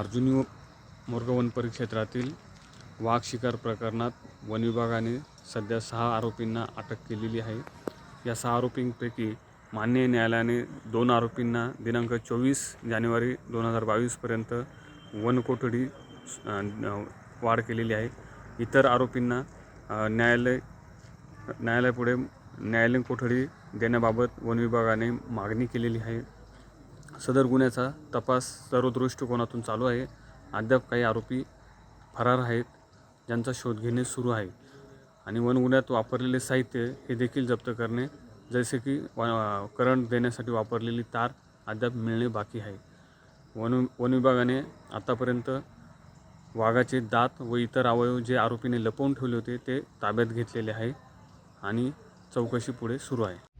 Arjuni morgue वन परिक्षेत्रातील वाघ शिकार प्रकरणात वन विभागाने सध्या सहा आरोपींना अटक केलेली आहे. या सहा आरोपींपैकी मान्य न्यायालयाने दोन आरोपींना दिनांक चोवीस जानेवारी दोन हजार बावीसपर्यंत वन कोठडी वाढ केलेली आहे. इतर आरोपींना न्यायालय न्यायालयापुढे न्यायालयीन कोठडी देण्याबाबत वन विभागाने मागणी केलेली आहे. सदर गुन्ह्याचा तपास सर्व दृष्टिकोनातून चालू आहे. अद्याप काही आरोपी फरार आहेत ज्यांचा शोध घेणे सुरू आहे. आणि वनगुन्ह्यात वापरलेले साहित्य हे देखील जप्त करणे जसे की व- करंट देण्यासाठी वापरलेली तार अद्याप मिळणे बाकी आहे. वन वन विभागाने आतापर्यंत वाघाचे दात व इतर अवयव जे आरोपीने लपवून ठेवले होते ते ताब्यात घेतलेले आहे आणि चौकशी पुढे सुरू आहे.